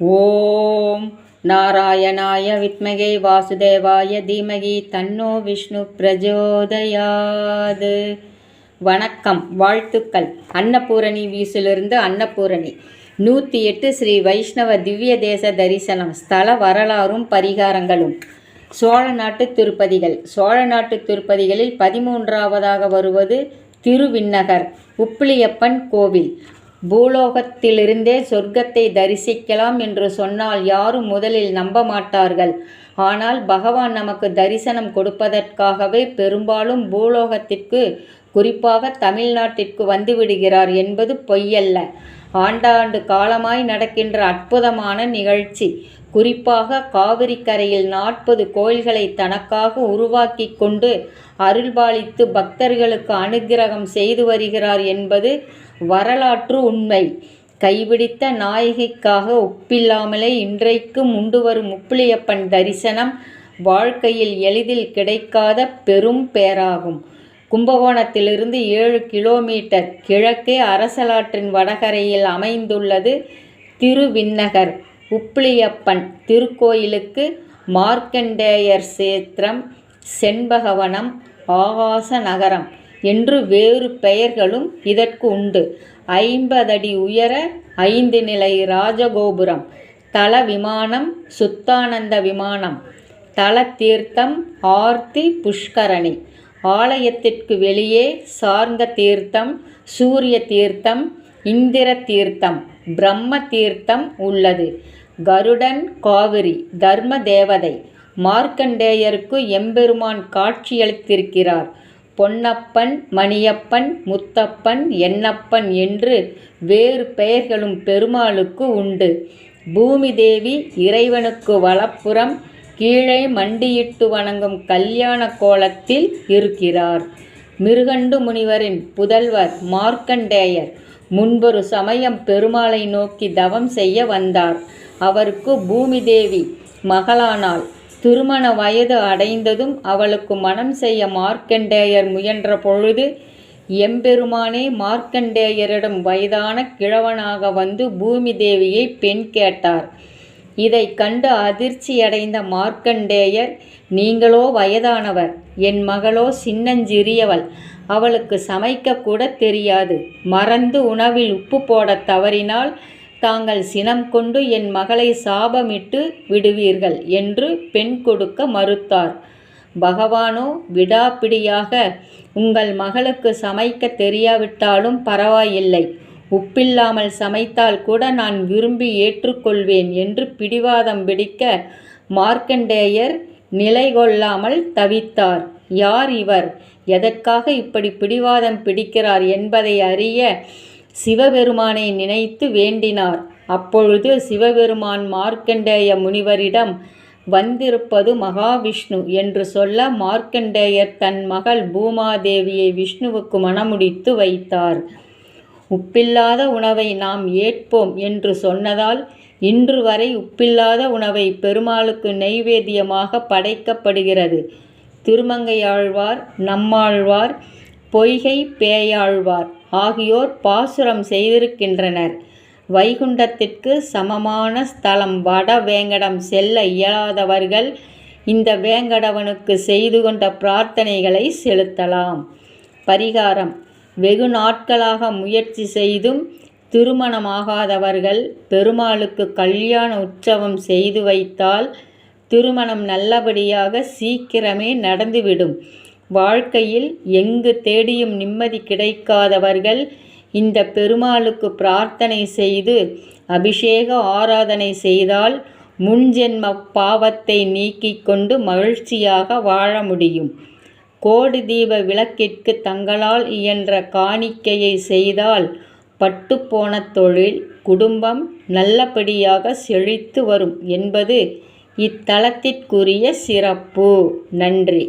ஓம் நாராயணாய வித்மகை வாசுதேவாய தீமகி தன்னோ விஷ்ணு பிரஜோதயாது. வணக்கம் வாழ்த்துக்கள். அன்னபூரணி வீசிலிருந்து அன்னபூரணி. நூற்றி எட்டு ஸ்ரீ வைஷ்ணவ திவ்ய தேச தரிசனம் ஸ்தல வரலாறும் பரிகாரங்களும். சோழ நாட்டு திருப்பதிகள். சோழ நாட்டு திருப்பதிகளில் பதிமூன்றாவதாக வருவது திருவிண்ணகர் உப்பிலியப்பன் கோவில். பூலோகத்திலிருந்தே சொர்க்கத்தை தரிசிக்கலாம் என்று சொன்னால் யாரும் முதலில் நம்ப மாட்டார்கள். ஆனால் பகவான் நமக்கு தரிசனம் கொடுப்பதற்காகவே பெரும்பாலும் பூலோகத்திற்கு குறிப்பாக தமிழ்நாட்டிற்கு வந்துவிடுகிறார் என்பது பொய்யல்ல. ஆண்டாண்டு காலமாய் நடக்கின்ற அற்புதமான நிகழ்ச்சி. குறிப்பாக காவிரி கரையில் நாற்பது கோயில்களை தனக்காக உருவாக்கி கொண்டு அருள்பாலித்து பக்தர்களுக்கு அனுகிரகம் செய்து வருகிறார் என்பது வரலாற்று உண்மை. கைபிடித்த நாயகிக்காக ஒப்பில்லாமலே இன்றைக்கும் உண்டு வரும் முப்பிலியப்பன் தரிசனம் வாழ்க்கையில் எளிதில் கிடைக்காத பெரும் பேராகும். கும்பகோணத்திலிருந்து ஏழு கிலோமீட்டர் கிழக்கே அரசலாற்றின் வடகரையில் அமைந்துள்ளது திருவிண்ணகர். உப்பிலியப்பன் திருக்கோயிலுக்கு மார்க்கண்டேயர் சேத்திரம் செண்பகவனம் ஆகாச நகரம் என்று வேறு பெயர்களும் இதற்கு உண்டு. ஐம்பதடி உயர ஐந்து நிலை ராஜகோபுரம் தல விமானம் சுத்தானந்த விமானம் தல தீர்த்தம் ஆர்த்தி புஷ்கரணி. ஆலயத்திற்கு வெளியே சார்ந்த தீர்த்தம் சூரிய தீர்த்தம் இந்திர தீர்த்தம் பிரம்ம தீர்த்தம் உள்ளது. கருடன் காவிரி தர்ம தேவதை. மார்க்கண்டேயருக்கு எம்பெருமான் காட்சியளித்திருக்கிறார் பொன்னப்பன் மணியப்பன் முத்தப்பன் எண்ணப்பன் என்று வேறு பெயர்களும் பெருமாளுக்கு உண்டு. பூமி தேவி இறைவனுக்கு வலப்புறம் கீழே மண்டியிட்டு வணங்கும் கல்யாண கோலத்தில் இருக்கிறார். மிருகண்டு முனிவரின் புதல்வர் மார்க்கண்டேயர். முன்பொரு சமயம் பெருமாளை நோக்கி தவம் செய்ய வந்தார். அவருக்கு பூமிதேவி மகளானாள். திருமண வயது அடைந்ததும் அவளுக்கு மனம் செய்ய மார்க்கண்டேயர் முயன்ற பொழுது எம்பெருமானே மார்க்கண்டேயரிடம் வயதான கிழவனாக வந்து பூமி தேவியை பெண் கேட்டார். இதை கண்டு அதிர்ச்சியடைந்த மார்க்கண்டேயர் நீங்களோ வயதானவர் என் மகளோ சின்னஞ்சிறியவள் அவளுக்கு சமைக்கக்கூட தெரியாது. மறந்து உணவில் உப்பு போடத் தவறினால் தாங்கள் சினம் கொண்டு என் மகளை சாபமிட்டு விடுவீர்கள் என்று பெண் கொடுக்க மறுத்தார். பகவானோ விடாப்பிடியாக உங்கள் மகளுக்கு சமைக்க தெரியாவிட்டாலும் பரவாயில்லை. உப்பில்லாமல் சமைத்தால் கூட நான் விரும்பி ஏற்றுக்கொள்வேன் என்று பிடிவாதம் பிடிக்க மார்க்கண்டேயர் நிலை கொள்ளாமல் தவித்தார். யார் இவர்? எதற்காக இப்படி பிடிவாதம் பிடிக்கிறார் என்பதை அறிய சிவபெருமானை நினைத்து வேண்டினார். அப்பொழுது சிவபெருமான் மார்க்கண்டேய முனிவரிடம் வந்திருப்பது மகாவிஷ்ணு என்று சொல்ல மார்க்கண்டேயர் தன் மகள் பூமாதேவியை விஷ்ணுவுக்கு மணமுடித்து வைத்தார். உப்பில்லாத உணவை நாம் ஏற்போம் என்று சொன்னதால் இன்று வரை உப்பில்லாத உணவை பெருமாளுக்கு நெய்வேத்தியமாக படைக்கப்படுகிறது. திருமங்கையாழ்வார் நம்மாழ்வார் பொய்கை பேயாழ்வார். ஆகியோர் பாசுரம் செய்திருக்கின்றனர். வைகுண்டத்திற்கு சமமான ஸ்தலம் வட வேங்கடம் செல்ல இயலாதவர்கள் இந்த வேங்கடவனுக்கு செய்து கொண்ட பிரார்த்தனைகளை செலுத்தலாம். பரிகாரம். வெகு நாட்களாக முயற்சி செய்தும் திருமணமாகாதவர்கள் பெருமாளுக்கு கல்யாண உற்சவம் செய்து வைத்தால் திருமணம் நல்லபடியாக சீக்கிரமே நடந்துவிடும். வாழ்க்கையில் எங்கு தேடியும் நிம்மதி கிடைக்காதவர்கள் இந்த பெருமாளுக்கு பிரார்த்தனை செய்து அபிஷேக ஆராதனை செய்தால் முன்ஜென்ம பாவத்தை நீக்கிக் கொண்டு மகிழ்ச்சியாக வாழ முடியும். கோடி தீப விளக்கிற்கு தங்களால் இயன்ற காணிக்கையை செய்தால் பட்டுப்போன தொழில் குடும்பம் நல்லபடியாக செழித்து வரும் என்பது இத்தலத்திற்குரிய சிறப்பு. நன்றி.